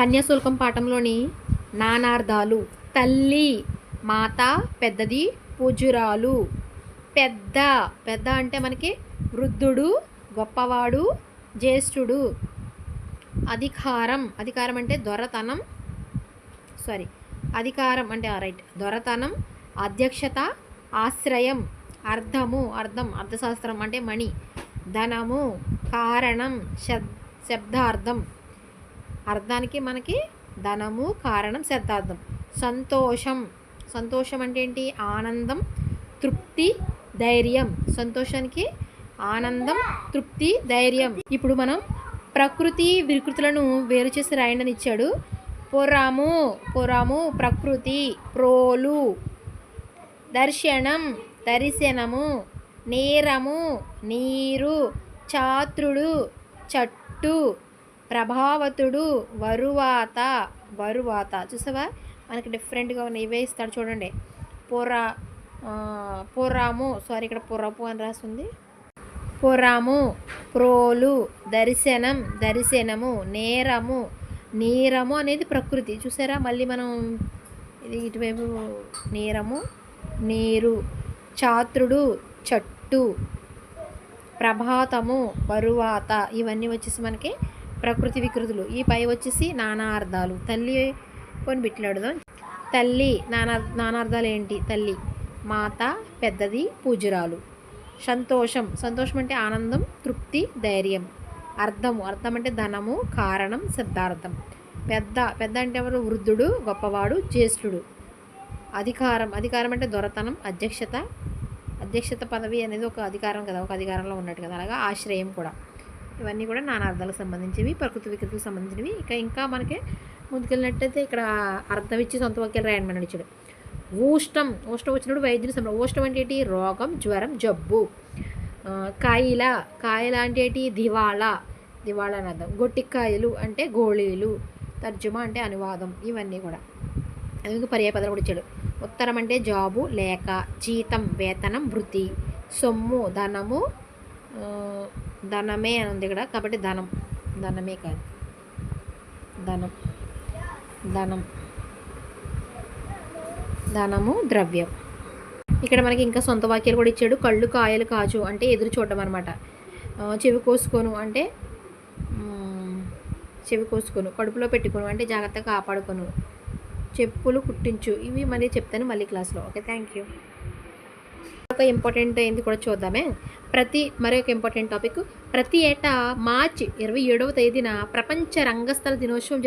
కన్యాశుల్కం పాఠంలోని నానార్థాలు తల్లి మాత పెద్దది పూజురాలు. పెద్ద పెద్ద అంటే మనకి వృద్ధుడు గొప్పవాడు జ్యేష్ఠుడు. అధికారం అధికారం అంటే దొరతనం. సారీ అధికారం అంటే రైట్ దొరతనం అధ్యక్షత ఆశ్రయం అర్థము అర్థం అర్థశాస్త్రం అంటే మణి. ధనము కారణం శబ్ శబ్దార్థం. అర్థానికి మనకి ధనము కారణం శబ్దార్థం సంతోషం. సంతోషం అంటే ఏంటి? ఆనందం తృప్తి ధైర్యం. సంతోషానికి ఆనందం తృప్తి ధైర్యం. ఇప్పుడు మనం ప్రకృతి వికృతులను వేరు చేసి రాయండి ఇచ్చాడు. పురము పురము ప్రకృతి ప్రోలు దర్శనం దర్శనము నేరము నీరు చాత్రుడు చట్టు ప్రభావతుడు వరువాత వరువాత. చూసావా? మనకి డిఫరెంట్గా ఉన్న ఇవే ఇస్తాడు చూడండి. పోరా పోరాము. సారీ ఇక్కడ పొరపు అని రాసింది. పొరాము ప్రోలు దర్శనం దర్శనము నేరము నీరము అనేది ప్రకృతి. చూసారా? మళ్ళీ మనం ఇది ఇటువైపు నీరము నీరు చాత్రుడు చట్టు ప్రభాతము బరువాత ఇవన్నీ వచ్చేసి మనకి ప్రకృతి వికృతులు. ఈ పై వచ్చేసి నానార్థాలు తల్లి కొని బిట్లాడుదాం తల్లి నానా నానార్థాలు ఏంటి తల్లి. మాత పెద్దది పూజురాలు సంతోషం. సంతోషం అంటే ఆనందం తృప్తి ధైర్యం. అర్థము. అర్థం అంటే ధనము కారణం సిద్ధార్థం. పెద్ద. పెద్ద అంటే ఎవరు? వృద్ధుడు గొప్పవాడు జ్యేష్ఠుడు. అధికారం. అధికారం అంటే దొరతనం అధ్యక్షత. అధ్యక్షత పదవి అనేది ఒక అధికారం కదా. ఒక అధికారంలో ఉన్నట్టు కదా. అలాగా ఆశ్రయం కూడా. ఇవన్నీ కూడా నానార్థాలకు సంబంధించినవి ప్రకృతి వికృతికి సంబంధించినవి. ఇక ఇంకా మనకి ముందుకెళ్ళినట్టయితే ఇక్కడ అర్థం ఇచ్చి సొంత వాక్యాలు రాయండి మన ఇచ్చాడు. ఊష్టం ఊష్టం వచ్చినప్పుడు వైద్యుని సంబంధం ఊష్టం అంటే ఏంటి? రోగం జ్వరం జబ్బు. కాయిల కాయల అంటే ఏంటి? దివాళ. దివాళ అని అర్థం. గొట్టికాయలు అంటే గోళీలు. తర్జుమా అంటే అనువాదం. ఇవన్నీ కూడా. అది ఇంకా పర్యాపదాలు కూడా ఇచ్చాడు. ఉత్తరం అంటే జాబు లేక జీతం వేతనం వృత్తి. సొమ్ము ధనము ధనమే అని ఉంది ఇక్కడ. కాబట్టి ధనం ధనమే కాదు. ధనం ధనం ధనము ద్రవ్యం. ఇక్కడ మనకి ఇంకా సొంత వాక్యాలు కూడా ఇచ్చాడు. కళ్ళు కాయలు కాచు అంటే ఎదురు చూడడం అనమాట చెవి కోసుకోను అంటే చెవి కోసుకోను. కడుపులో పెట్టుకోను అంటే జాగ్రత్తగా కాపాడుకోను. చెప్పులు కుట్టించు. ఇవి మళ్ళీ చెప్తాను మళ్ళీ క్లాస్లో. Okay thank you. మరొక ఇంపార్టెంట్ ఏంది కూడా చూద్దామే. ప్రతి మరొక ఇంపార్టెంట్ టాపిక్ ప్రతి ఏటా మార్చి ఇరవై ఏడవ తేదీన ప్రపంచ రంగస్థల దినోత్సవం